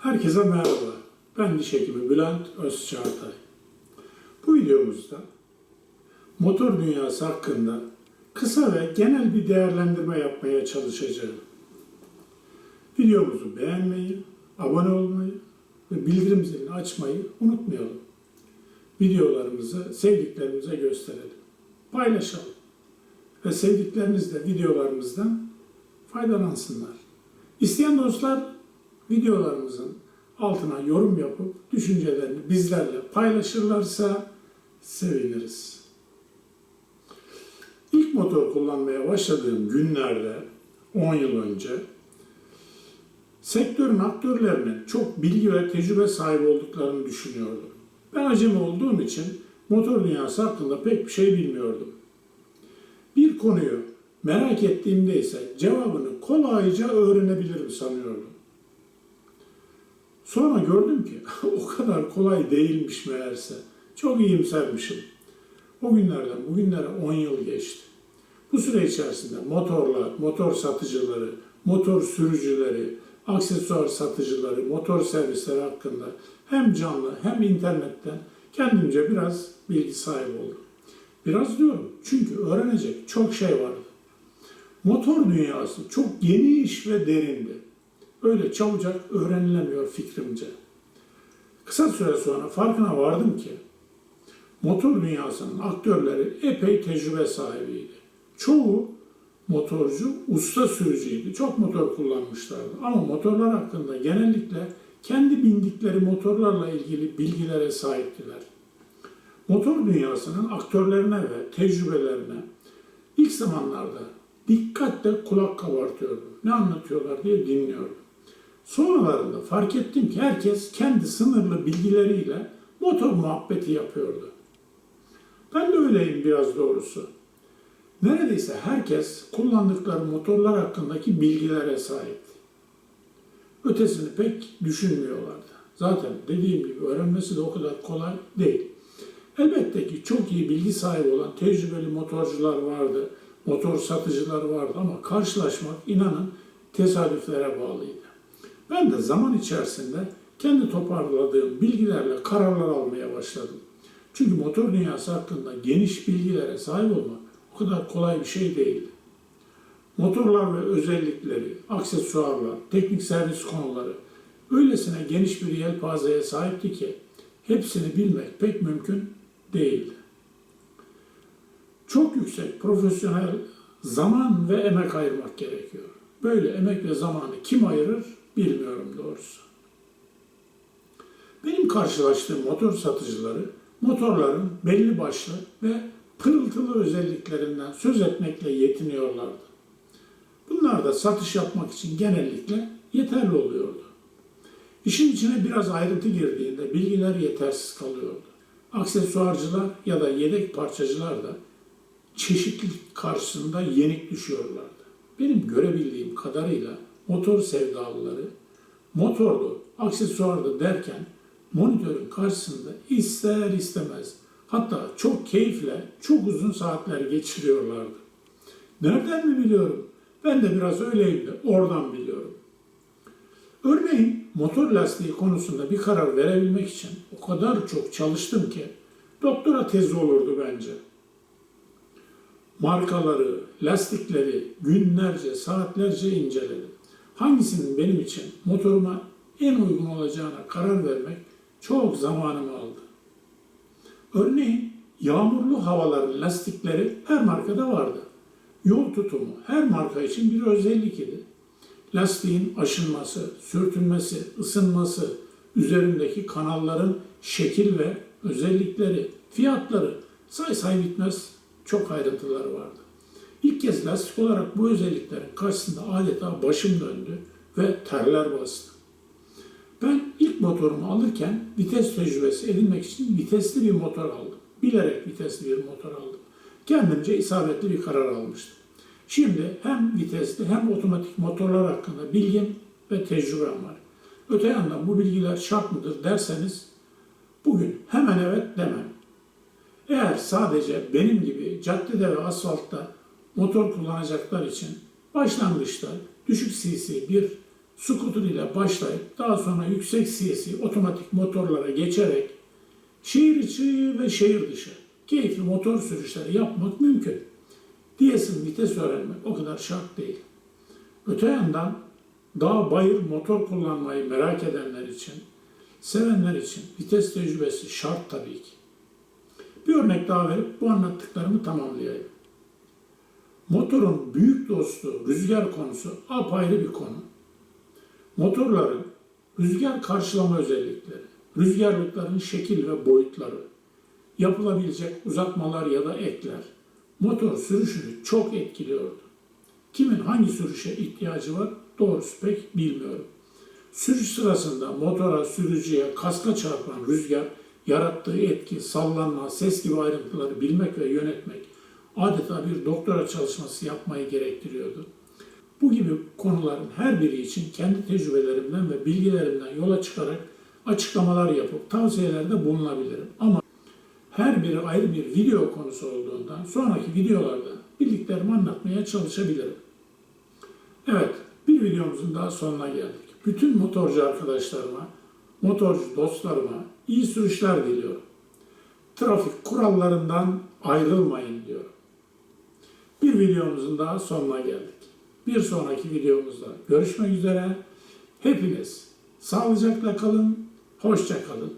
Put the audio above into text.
Herkese merhaba. Ben diş hekimi Bülent Özçağatay. Bu videomuzda motor dünyası hakkında kısa ve genel bir değerlendirme yapmaya çalışacağım. Videomuzu beğenmeyi, abone olmayı ve bildirim zilini açmayı unutmayalım. Videolarımızı sevdiklerimize gösterelim. Paylaşalım. Ve sevdikleriniz de videolarımızdan faydalansınlar. İsteyen dostlar videolarımızın altına yorum yapıp düşüncelerini bizlerle paylaşırlarsa seviniriz. İlk motor kullanmaya başladığım günlerde 10 yıl önce sektörün aktörlerinin çok bilgi ve tecrübe sahibi olduklarını düşünüyordum. Ben acemi olduğum için motor dünyası hakkında pek bir şey bilmiyordum. Bir konuyu merak ettiğimde ise cevabını kolayca öğrenebilirim sanıyordum. Sonra gördüm ki o kadar kolay değilmiş meğerse. Çok iyimsermişim. O günlerden bugünlere 10 yıl geçti. Bu süre içerisinde motorlar, motor satıcıları, motor sürücüleri, aksesuar satıcıları, motor servisleri hakkında hem canlı hem internetten kendimce biraz bilgi sahibi oldum. Biraz diyorum çünkü öğrenecek çok şey vardı. Motor dünyası çok geniş ve derindi. Öyle çabucak öğrenilemiyor fikrimce. Kısa süre sonra farkına vardım ki motor dünyasının aktörleri epey tecrübe sahibiydi. Çoğu motorcu usta sürücüydü. Çok motor kullanmışlardı. Ama motorlar hakkında genellikle kendi bindikleri motorlarla ilgili bilgilere sahiptiler. Motor dünyasının aktörlerine ve tecrübelerine ilk zamanlarda dikkatle kulak kabartıyordum. Ne anlatıyorlar diye dinliyordum. Sonralarında fark ettim ki herkes kendi sınırlı bilgileriyle motor muhabbeti yapıyordu. Ben de öyleyim biraz doğrusu. Neredeyse herkes kullandıkları motorlar hakkındaki bilgilere sahipti. Ötesini pek düşünmüyorlardı. Zaten dediğim gibi öğrenmesi de o kadar kolay değil. Elbette ki çok iyi bilgi sahibi olan tecrübeli motorcular vardı, motor satıcılar vardı ama karşılaşmak inanın tesadüflere bağlıydı. Ben de zaman içerisinde kendi toparladığım bilgilerle kararlar almaya başladım. Çünkü motor dünyası hakkında geniş bilgilere sahip olmak o kadar kolay bir şey değildi. Motorlar ve özellikleri, aksesuarlar, teknik servis konuları öylesine geniş bir yelpazeye sahipti ki hepsini bilmek pek mümkün değildi. Çok yüksek profesyonel zaman ve emek ayırmak gerekiyor. Böyle emek ve zamanı kim ayırır bilmiyorum doğrusu. Benim karşılaştığım motor satıcıları motorların belli başlı ve pırıltılı özelliklerinden söz etmekle yetiniyorlardı. Bunlar da satış yapmak için genellikle yeterli oluyordu. İşin içine biraz ayrıntı girdiğinde bilgiler yetersiz kalıyordu. Aksesuarcılar ya da yedek parçacılar da çeşitlilik karşısında yenik düşüyorlardı. Benim görebildiğim kadarıyla motor sevdalıları motorlu, aksesuarlı derken monitörün karşısında ister istemez hatta çok keyifle çok uzun saatler geçiriyorlardı. Nereden mi biliyorum? Ben de biraz öyleyim de oradan biliyorum. Örneğin motor lastiği konusunda bir karar verebilmek için o kadar çok çalıştım ki doktora tezi olurdu bence. Markaları, lastikleri günlerce, saatlerce inceledim. Hangisinin benim için motoruma en uygun olacağına karar vermek çok zamanımı aldı. Örneğin yağmurlu havaların lastikleri her markada vardı. Yol tutumu her marka için bir özellik idi. Lastiğin aşınması, sürtünmesi, ısınması, üzerindeki kanalların şekil ve özellikleri, fiyatları say say bitmez çok ayrıntıları vardı. İlk kez lastik olarak bu özelliklerin karşısında adeta başım döndü ve terler bastı. Ben ilk motorumu alırken vites tecrübesi edinmek için vitesli bir motor aldım. Bilerek vitesli bir motor aldım. Kendimce isabetli bir karar almıştım. Şimdi hem vitesli hem otomatik motorlar hakkında bilgim ve tecrübem var. Öte yandan bu bilgiler şart mıdır derseniz bugün hemen evet demem. Eğer sadece benim gibi caddede ve asfaltta motor kullanacaklar için başlangıçta düşük cc bir Scooter ile başlayıp daha sonra yüksek CSI otomatik motorlara geçerek şehir içi ve şehir dışı keyifli motor sürüşleri yapmak mümkün. Diyesin vites öğrenmek o kadar şart değil. Öte yandan dağ bayır motor kullanmayı merak edenler için, sevenler için vites tecrübesi şart tabii ki. Bir örnek daha verip bu anlattıklarımı tamamlayayım. Motorun büyük dostu rüzgar konusu apayrı bir konu. Motorların rüzgar karşılama özellikleri, rüzgarlıkların şekil ve boyutları, yapılabilecek uzatmalar ya da ekler motor sürüşünü çok etkiliyordu. Kimin hangi sürüşe ihtiyacı var doğrusu pek bilmiyorum. Sürüş sırasında motora, sürücüye, kaska çarpan rüzgar yarattığı etki, sallanma, ses gibi ayrıntıları bilmek ve yönetmek adeta bir doktora çalışması yapmayı gerektiriyordu. Bu gibi konuların her biri için kendi tecrübelerimden ve bilgilerimden yola çıkarak açıklamalar yapıp tavsiyelerde bulunabilirim. Ama her biri ayrı bir video konusu olduğundan sonraki videolarda bildiklerimi anlatmaya çalışabilirim. Evet, bir videomuzun daha sonuna geldik. Bütün motorcu arkadaşlarıma, motorcu dostlarıma iyi sürüşler diliyorum. Trafik kurallarından ayrılmayın diyorum. Videomuzun daha sonuna geldik. Bir sonraki videomuzda görüşmek üzere. Hepiniz sağlıcakla kalın, hoşça kalın.